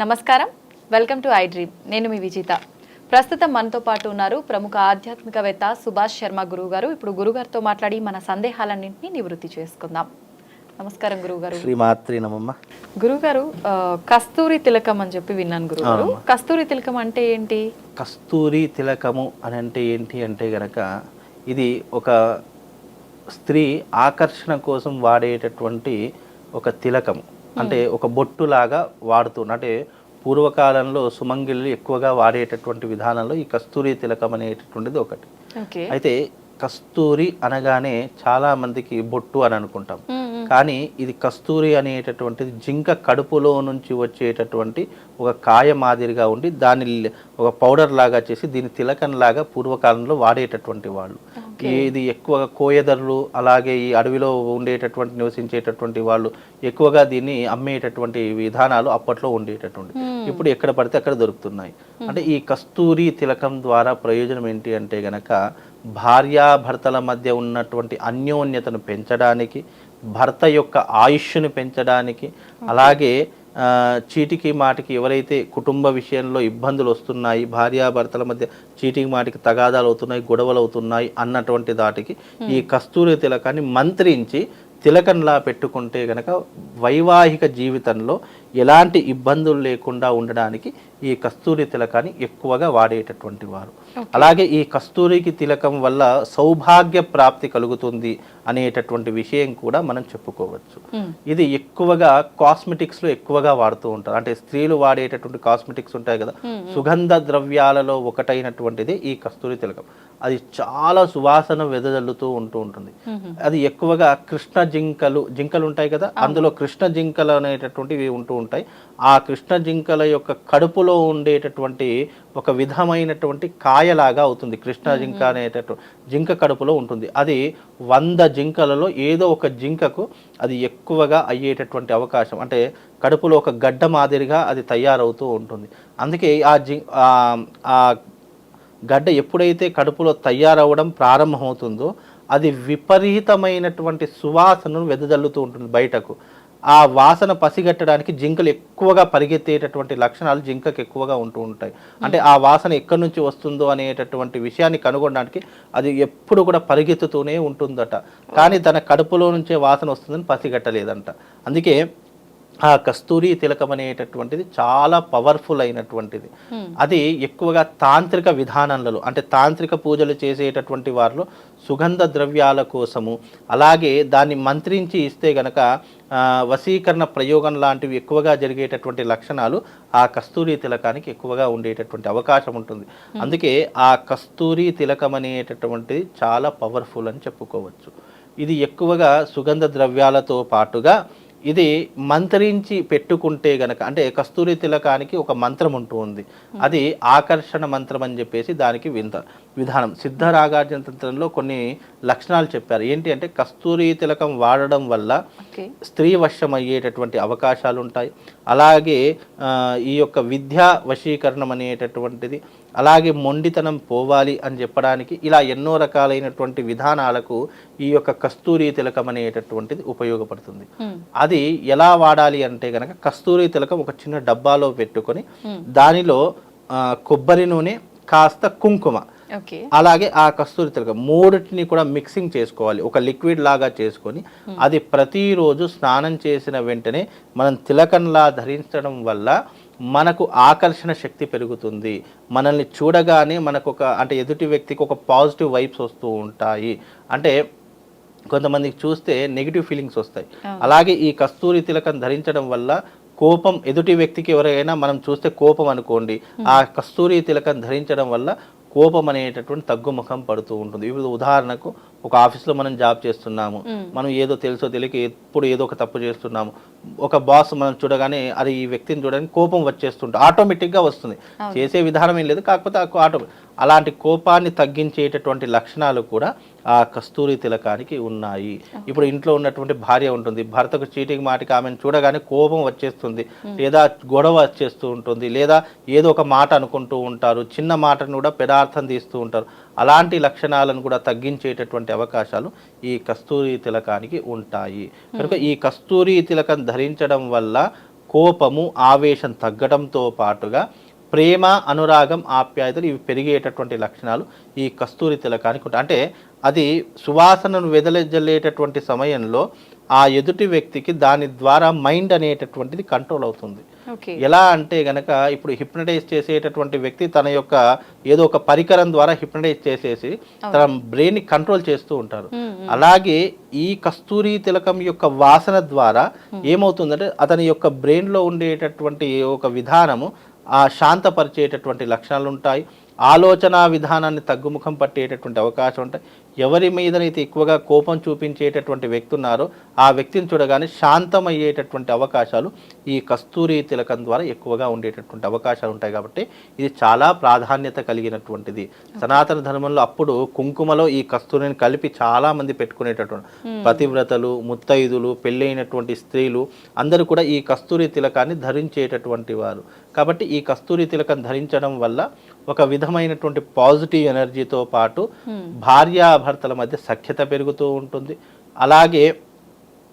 నమస్కారం. Welcome to I dream. నేను మీ విజిత. ప్రస్తుతం మనతో పాటు ఉన్నారు ప్రముఖ ఆధ్యాత్మికవేత్త సుభాష్ శర్మ గురువు గారు ఇప్పుడు గురుగారితో మాట్లాడి మన సందేహాలన్నింటినీ నివృత్తి చేసుకుందాం. నమస్కారం గురుగారు శ్రీమాత్రి నమమ్మ గురుగారు కస్తూరి తిలకం అని చెప్పి విన్నాను గురుగారు. కస్తూరి తిలకం అంటే ఏంటి? కస్తూరి తిలకము అని అంటే ఏంటి అంటే గనక ఇది ఒక స్త్రీ ఆకర్షణ కోసం వాడేటటువంటి ఒక తిలకము. అంటే ఒక బొట్టులాగా వాడుతున్న అంటే పూర్వకాలంలో సుమంగిళ్ళు ఎక్కువగా వాడేటటువంటి విధానంలో ఈ కస్తూరి తిలకం అనేటటువంటిది ఒకటి. అయితే కస్తూరి అనగానే చాలా మందికి బొట్టు అని అనుకుంటాం. కానీ ఇది కస్తూరి అనేటటువంటిది జింక కడుపులో నుంచి వచ్చేటటువంటి ఒక కాయ మాదిరిగా ఉండి దాన్ని ల్- ఒక పౌడర్ లాగా చేసి దీని తిలకం లాగా పూర్వకాలంలో వాడేటటువంటి వాళ్ళు. ఇది ఎక్కువగా కోయదరులు అలాగే ఈ అడవిలో ఉండేటటువంటి నివసించేటటువంటి వాళ్ళు ఎక్కువగా దీన్ని అమ్మేటటువంటి విధానాలు అప్పట్లో ఉండేటటువంటి. ఇప్పుడు ఎక్కడ పడితే అక్కడ దొరుకుతున్నాయి. అంటే ఈ కస్తూరి తిలకం ద్వారా ప్రయోజనం ఏంటి అంటే గనక భార్యాభర్తల మధ్య ఉన్నటువంటి అన్యోన్యతను పెంచడానికి భర్త యొక్క ఆయుష్ను పెంచడానికి అలాగే చీటికి మాటికి ఎవరైతే కుటుంబ విషయంలో ఇబ్బందులు వస్తున్నాయి భార్యాభర్తల మధ్య చీటికి మాటికి తగాదాలు అవుతున్నాయి గొడవలు అవుతున్నాయి అన్నటువంటి దాటికి ఈ కస్తూరి తిలకాన్ని మంత్రించి తిలకంలా పెట్టుకుంటే గనక వైవాహిక జీవితంలో ఎలాంటి ఇబ్బందులు లేకుండా ఉండడానికి ఈ కస్తూరి తిలకాన్ని ఎక్కువగా వాడేటటువంటి వారు. అలాగే ఈ కస్తూరికి తిలకం వల్ల సౌభాగ్య ప్రాప్తి కలుగుతుంది అనేటటువంటి విషయం కూడా మనం చెప్పుకోవచ్చు. ఇది ఎక్కువగా కాస్మెటిక్స్లో ఎక్కువగా వాడుతూ ఉంటారు. అంటే స్త్రీలు వాడేటటువంటి కాస్మెటిక్స్ ఉంటాయి కదా. సుగంధ ద్రవ్యాలలో ఒకటైనటువంటిది ఈ కస్తూరి తిలకం. అది చాలా సువాసన వెదజల్లుతూ ఉంటూ ఉంటుంది. అది ఎక్కువగా కృష్ణ జింకలు జింకలు ఉంటాయి కదా అందులో కృష్ణ జింకలు అనేటటువంటివి ఉంటూ ఉంటాయి. ఆ కృష్ణ జింకల యొక్క కడుపులో ఉండేటటువంటి ఒక విధమైనటువంటి కాయలాగా అవుతుంది. కృష్ణ జింక అనేటటువంటి జింక కడుపులో ఉంటుంది. అది వంద జింకలలో ఏదో ఒక జింకకు అది ఎక్కువగా అయ్యేటటువంటి అవకాశం. అంటే కడుపులో ఒక గడ్డ మాదిరిగా అది తయారవుతూ ఉంటుంది. అందుకే ఆ జి ఆ- ఆ గడ్డ ఎప్పుడైతే కడుపులో తయారవడం ప్రారంభమవుతుందో అది విపరీతమైనటువంటి సువాసనను వెదజల్లుతూ ఉంటుంది బయటకు. ఆ వాసన పసిగట్టడానికి జింకలు ఎక్కువగా పరిగెత్తేటటువంటి లక్షణాలు జింకకు ఎక్కువగా ఉంటూ ఉంటాయి. అంటే ఆ వాసన ఎక్కడి నుంచి వస్తుందో అనేటటువంటి విషయాన్ని కనుగొనడానికి అది ఎప్పుడు కూడా పరిగెత్తుతూనే ఉంటుందట. కానీ తన కడుపులో నుంచే వాసన వస్తుందని పసిగట్టలేదంట. అందుకే ఆ కస్తూరి తిలకం అనేటటువంటిది చాలా పవర్ఫుల్ అయినటువంటిది. అది ఎక్కువగా తాంత్రిక విధానాలలో అంటే తాంత్రిక పూజలు చేసేటటువంటి వారిలో సుగంధ ద్రవ్యాల కోసము అలాగే దాన్ని మంత్రించి ఇస్తే గనక వశీకరణ ప్రయోగం లాంటివి ఎక్కువగా జరిగేటటువంటి లక్షణాలు ఆ కస్తూరి తిలకానికి ఎక్కువగా ఉండేటటువంటి అవకాశం ఉంటుంది. అందుకే ఆ కస్తూరి తిలకం అనేటటువంటిది చాలా పవర్ఫుల్ అని చెప్పుకోవచ్చు. ఇది ఎక్కువగా సుగంధ ద్రవ్యాలతో పాటుగా ఇది మంత్రించి పెట్టుకుంటే గనక అంటే కస్తూరి తిలకానికి ఒక మంత్రం ఉంటూ ఉంది. అది ఆకర్షణ మంత్రం అని చెప్పేసి దానికి వింత విధానం. సిద్ధరాగార్జన తంత్రంలో కొన్ని లక్షణాలు చెప్పారు. ఏంటి అంటే కస్తూరి తిలకం వాడడం వల్ల స్త్రీ వశం అయ్యేటటువంటి అవకాశాలు ఉంటాయి అలాగే ఈ యొక్క విద్యా వశీకరణం అనేటటువంటిది అలాగే మొండితనం పోవాలి అని చెప్పడానికి ఇలా ఎన్నో రకాలైనటువంటి విధానాలకు ఈ యొక్క కస్తూరి తిలకం అనేటటువంటిది ఉపయోగపడుతుంది. అది ఎలా వాడాలి అంటే గనక కస్తూరి తిలకం ఒక చిన్న డబ్బాలో పెట్టుకొని దానిలో కొబ్బరి నూనె కాస్త కుంకుమ. అలాగే ఆ కస్తూరి తిలకం మూడింటిని కూడా మిక్సింగ్ చేసుకోవాలి. ఒక లిక్విడ్ లాగా చేసుకొని అది ప్రతిరోజు స్నానం చేసిన వెంటనే మనం తిలకంలా ధరించడం వల్ల మనకు ఆకర్షణ శక్తి పెరుగుతుంది. మనల్ని చూడగానే మనకు ఒక అంటే ఎదుటి వ్యక్తికి ఒక పాజిటివ్ వైబ్స్ వస్తూ ఉంటాయి. అంటే కొంతమందికి చూస్తే నెగిటివ్ ఫీలింగ్స్ వస్తాయి. అలాగే ఈ కస్తూరి తిలకం ధరించడం వల్ల కోపం ఎదుటి వ్యక్తికి ఎవరైనా మనం చూస్తే కోపం అనుకోండి ఆ కస్తూరి తిలకం ధరించడం వల్ల కోపం అనేటటువంటి తగ్గుముఖం పడుతూ ఉంటుంది. ఇప్పుడు ఉదాహరణకు ఒక ఆఫీస్లో మనం జాబ్ చేస్తున్నాము. మనం ఏదో తెలుసో తెలియక ఎప్పుడు ఏదో ఒక తప్పు చేస్తున్నాము. ఒక బాస్ మనం చూడగానే అది ఈ వ్యక్తిని చూడగానే కోపం వచ్చేస్తుంటుంది. ఆటోమేటిక్గా వస్తుంది. చేసే విధానం ఏం లేదు కాకపోతే ఆటో అలాంటి కోపాన్ని తగ్గించేటటువంటి లక్షణాలు కూడా ఆ కస్తూరి తిలకానికి ఉన్నాయి. ఇప్పుడు ఇంట్లో ఉన్నటువంటి భార్య ఉంటుంది. భర్తకు చీటికి మాటికి ఆమెను చూడగానే కోపం వచ్చేస్తుంది. లేదా గొడవ వచ్చేస్తూ ఉంటుంది. లేదా ఏదో ఒక మాట అనుకుంటూ ఉంటారు. చిన్న మాటను కూడా పెదార్థం తీస్తూ ఉంటారు. అలాంటి లక్షణాలను కూడా తగ్గించేటటువంటి అవకాశాలు ఈ కస్తూరి తిలకానికి ఉంటాయి. కనుక ఈ కస్తూరి తిలకం ధరించడం వల్ల కోపము ఆవేశం తగ్గడంతో పాటుగా ప్రేమ అనురాగం ఆప్యాయతలు ఇవి పెరిగేటటువంటి లక్షణాలు ఈ కస్తూరి తిలకానికి ఉంటాయి. అంటే అది సువాసనను వెదలజల్లేటటువంటి సమయంలో ఆ ఎదుటి వ్యక్తికి దాని ద్వారా మైండ్ అనేటటువంటిది కంట్రోల్ అవుతుంది. ఎలా అంటే గనక ఇప్పుడు హిప్నటైజ్ చేసేటటువంటి వ్యక్తి తన యొక్క ఏదో ఒక పరికరం ద్వారా హిప్నటైజ్ చేసేసి తన బ్రెయిన్ని కంట్రోల్ చేస్తూ ఉంటారు. అలాగే ఈ కస్తూరి తిలకం యొక్క వాసన ద్వారా ఏమవుతుందంటే అతని యొక్క బ్రెయిన్లో ఉండేటటువంటి ఒక విధానము ఆ శాంతపరిచేటటువంటి లక్షణాలు ఉంటాయి ఆలోచన విధానాన్ని తగ్గుముఖం పట్టేటటువంటి అవకాశం ఉంటాయి. ఎవరి మీదనైతే ఎక్కువగా కోపం చూపించేటటువంటి వ్యక్తి ఉన్నారో ఆ వ్యక్తిని చూడగానే శాంతమయ్యేటటువంటి అవకాశాలు ఈ కస్తూరి తిలకం ద్వారా ఎక్కువగా ఉండేటటువంటి అవకాశాలు ఉంటాయి కాబట్టి ఇది చాలా ప్రాధాన్యత కలిగినటువంటిది. సనాతన ధర్మంలో అప్పుడు కుంకుమలో ఈ కస్తూరిని కలిపి చాలా మంది పెట్టుకునేటటువంటి పతివ్రతలు ముత్తైదులు పెళ్ళైనటువంటి స్త్రీలు అందరూ కూడా ఈ కస్తూరి తిలకాన్ని ధరించేటటువంటి వారు. కాబట్టి ఈ కస్తూరి తిలకం ధరించడం వల్ల ఒక విధమైనటువంటి పాజిటివ్ ఎనర్జీతో పాటు భార్యాభర్తల మధ్య సఖ్యత పెరుగుతూ ఉంటుంది. అలాగే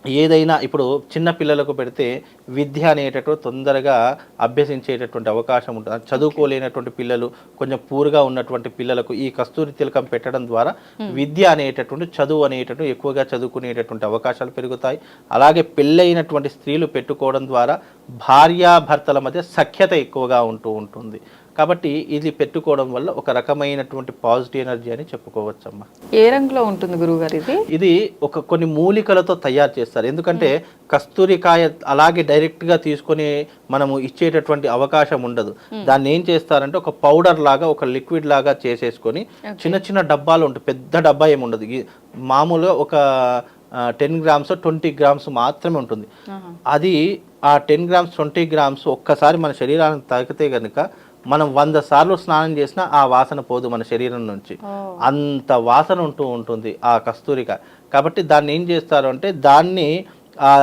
ఏదైనా ఇప్పుడు చిన్న పిల్లలకు పెడితే విద్య అనేటటువంటి తొందరగా అభ్యసించేటటువంటి అవకాశం ఉంటుంది. చదువుకోలేనటువంటి పిల్లలు కొంచెం పూర్గా ఉన్నటువంటి పిల్లలకు ఈ కస్తూరి తిలకం పెట్టడం ద్వారా విద్య అనేటటువంటి చదువు అనేటటువంటి ఎక్కువగా చదువుకునేటటువంటి అవకాశాలు పెరుగుతాయి. అలాగే పెళ్ళైనటువంటి స్త్రీలు పెట్టుకోవడం ద్వారా భార్యాభర్తల మధ్య సఖ్యత ఎక్కువగా ఉంటూ ఉంటుంది. కాబట్టి ఇది పెట్టుకోవడం వల్ల ఒక రకమైనటువంటి పాజిటివ్ ఎనర్జీ అని చెప్పుకోవచ్చమ్మా. ఏ రంగులో ఉంటుంది గురువుగారు ఇది? ఇది ఒక కొన్ని మూలికలతో తయారు చేస్తారు. ఎందుకంటే కస్తూరికాయ అలాగే డైరెక్ట్గా తీసుకొని మనము ఇచ్చేటటువంటి అవకాశం ఉండదు. దాన్ని ఏం చేస్తారంటే ఒక పౌడర్ లాగా ఒక లిక్విడ్ లాగా చేసేసుకొని చిన్న చిన్న డబ్బాలు ఉంటాయి. పెద్ద డబ్బా ఏమి ఉండదు. మామూలుగా ఒక టెన్ గ్రామ్స్ ట్వంటీ గ్రామ్స్ మాత్రమే ఉంటుంది. అది ఆ టెన్ గ్రామ్స్ ట్వంటీ గ్రామ్స్ ఒక్కసారి మన శరీరానికి తాకితే కనుక మనం వంద సార్లు స్నానం చేసినా ఆ వాసన పోదు మన శరీరం నుంచి. అంత వాసన ఉంటూ ఉంటుంది ఆ కస్తూరిక. కాబట్టి దాన్ని ఏం చేస్తారు అంటే దాన్ని ఆ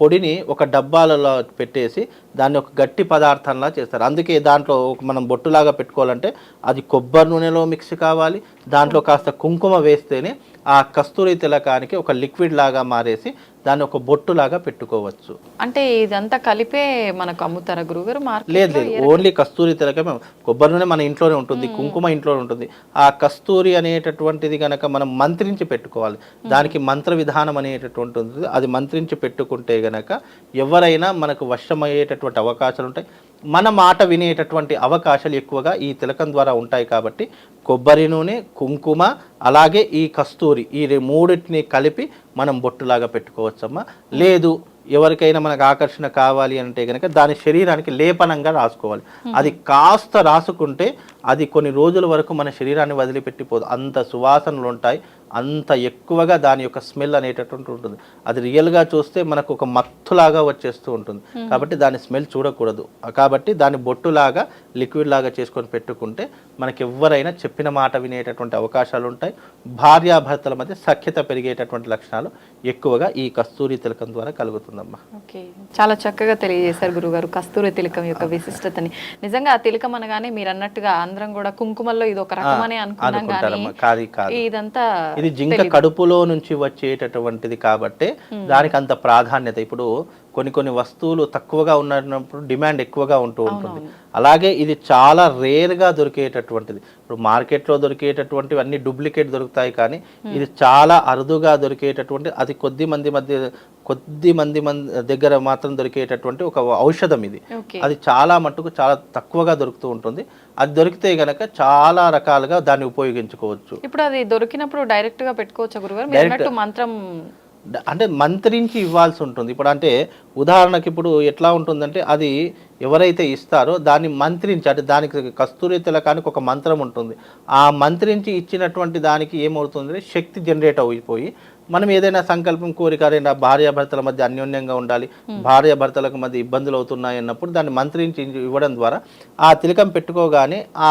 పొడిని ఒక డబ్బాలలో పెట్టేసి దాన్ని ఒక గట్టి పదార్థంలా చేస్తారు. అందుకే దాంట్లో మనం బొట్టులాగా పెట్టుకోవాలంటే అది కొబ్బరి నూనెలో మిక్స్ కావాలి. దాంట్లో కాస్త కుంకుమ వేస్తేనే ఆ కస్తూరి తిలకానికి ఒక లిక్విడ్ లాగా మారేసి దాన్ని ఒక బొట్టులాగా పెట్టుకోవచ్చు. అంటే ఇదంతా కలిపే మనకు అమ్ముతారా మార్కెట్ లేదు లేదు. ఓన్లీ కస్తూరి తిలకమే కొబ్బరి నూనె మన ఇంట్లోనే ఉంటుంది కుంకుమ ఇంట్లోనే ఉంటుంది. ఆ కస్తూరి అనేటటువంటిది కనుక మనం మంత్రించి పెట్టుకోవాలి. దానికి మంత్ర విధానం అనేటటువంటి ఉంటుంది. అది మంత్రించి పెట్టుకుంటే గనక ఎవరైనా మనకు వశమయ్యేటటువంటి అవకాశాలు ఉంటాయి మన మాట వినేటటువంటి అవకాశాలు ఎక్కువగా ఈ తిలకం ద్వారా ఉంటాయి కాబట్టి కొబ్బరి నూనె కుంకుమ అలాగే ఈ కస్తూరి ఈ మూడింటిని కలిపి మనం బొట్టులాగా పెట్టుకోవచ్చమ్మా. లేదు ఎవరికైనా మనకు ఆకర్షణ కావాలి అంటే కనుక దాని శరీరానికి లేపనంగా రాసుకోవాలి. అది కాస్త రాసుకుంటే అది కొన్ని రోజుల వరకు మన శరీరాన్ని వదిలిపెట్టిపోదు. అంత సువాసనలు ఉంటాయి. అంత ఎక్కువగా దాని యొక్క స్మెల్ అనేటటువంటి ఉంటుంది. అది రియల్గా చూస్తే మనకు ఒక మత్తులాగా వచ్చేస్తూ ఉంటుంది. కాబట్టి దాని స్మెల్ చూడకూడదు. కాబట్టి దాన్ని బొట్టులాగా లిక్విడ్ లాగా చేసుకొని పెట్టుకుంటే మనకి ఎవరైనా చెప్పిన మాట వినేటటువంటి అవకాశాలు ఉంటాయి. భార్యాభర్తల మధ్య సఖ్యత పెరిగేటటువంటి లక్షణాలు ఎక్కువగా ఈ కస్తూరి తిలకం ద్వారా కలుగుతుందమ్మా. ఓకే. చాలా చక్కగా తెలియజేశారు గురుగారు కస్తూరి తిలకం యొక్క విశిష్టతని. నిజంగా ఆ తిలకం అనగానే మీరు అన్నట్టుగా అందరం కూడా కుంకుమల్లో ఇది ఒక రకమనే అనుకున్నాం కానీ ఇదంతా ఇది జింక కడుపులో నుంచి వచ్చేటటువంటిది కాబట్టి దానికి అంత ప్రాధాన్యత. ఇప్పుడు కొన్ని కొన్ని వస్తువులు తక్కువగా ఉన్నప్పుడు డిమాండ్ ఎక్కువగా ఉంటూ ఉంటుంది. అలాగే ఇది చాలా రేర్గా దొరికేటటువంటిది. ఇప్పుడు మార్కెట్లో దొరికేటటువంటివి అన్ని డూప్లికేట్ దొరుకుతాయి కానీ ఇది చాలా అరుదుగా దొరికేటటువంటి అది కొద్ది మంది మధ్య కొద్ది మంది మంది దగ్గర మాత్రం దొరికేటటువంటి ఒక ఔషధం ఇది. అది చాలా మట్టుకు చాలా తక్కువగా దొరుకుతూ ఉంటుంది. అది దొరికితే గనక చాలా రకాలుగా దాన్ని ఉపయోగించుకోవచ్చు. ఇప్పుడు అది దొరికినప్పుడు డైరెక్ట్గా పెట్టుకోవచ్చా గురుగారు? మంత్రం అంటే మంత్రించి ఇవ్వాల్సి ఉంటుంది. ఇప్పుడు అంటే ఉదాహరణకి ఇప్పుడు ఎట్లా ఉంటుందంటే అది ఎవరైతే ఇస్తారో దాన్ని మంత్రించి అంటే దానికి కస్తూరి తిలకానికి ఒక మంత్రం ఉంటుంది. ఆ మంత్రించి ఇచ్చినటువంటి దానికి ఏమవుతుంది శక్తి జనరేట్ అయిపోయి మనం ఏదైనా సంకల్పం కోరిక అరే నా భార్యాభర్తల మధ్య అన్యోన్యంగా ఉండాలి. భార్యాభర్తలకు మధ్య ఇబ్బందులు అవుతున్నాయి అన్నప్పుడు దాన్ని మంత్రించి ఇవ్వడం ద్వారా ఆ తిలకం పెట్టుకోగానే ఆ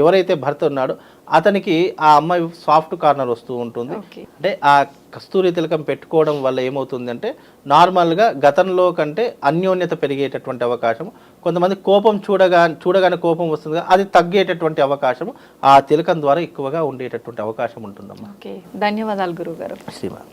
ఎవరైతే భర్త ఉన్నాడో అతనికి ఆ అమ్మాయి సాఫ్ట్ కార్నర్ వస్తూ ఉంటుంది. అంటే ఆ కస్తూరి తిలకం పెట్టుకోవడం వల్ల ఏమవుతుందంటే నార్మల్గా గతంలో కంటే అన్యోన్యత పెరిగేటటువంటి అవకాశం కొంతమంది కోపం చూడగా చూడగానే కోపం వస్తుంది అది తగ్గేటటువంటి అవకాశం ఆ తిలకం ద్వారా ఎక్కువగా ఉండేటటువంటి అవకాశం ఉంటుందమ్మా. ధన్యవాదాలు గురువు గారు శ్రీమాన్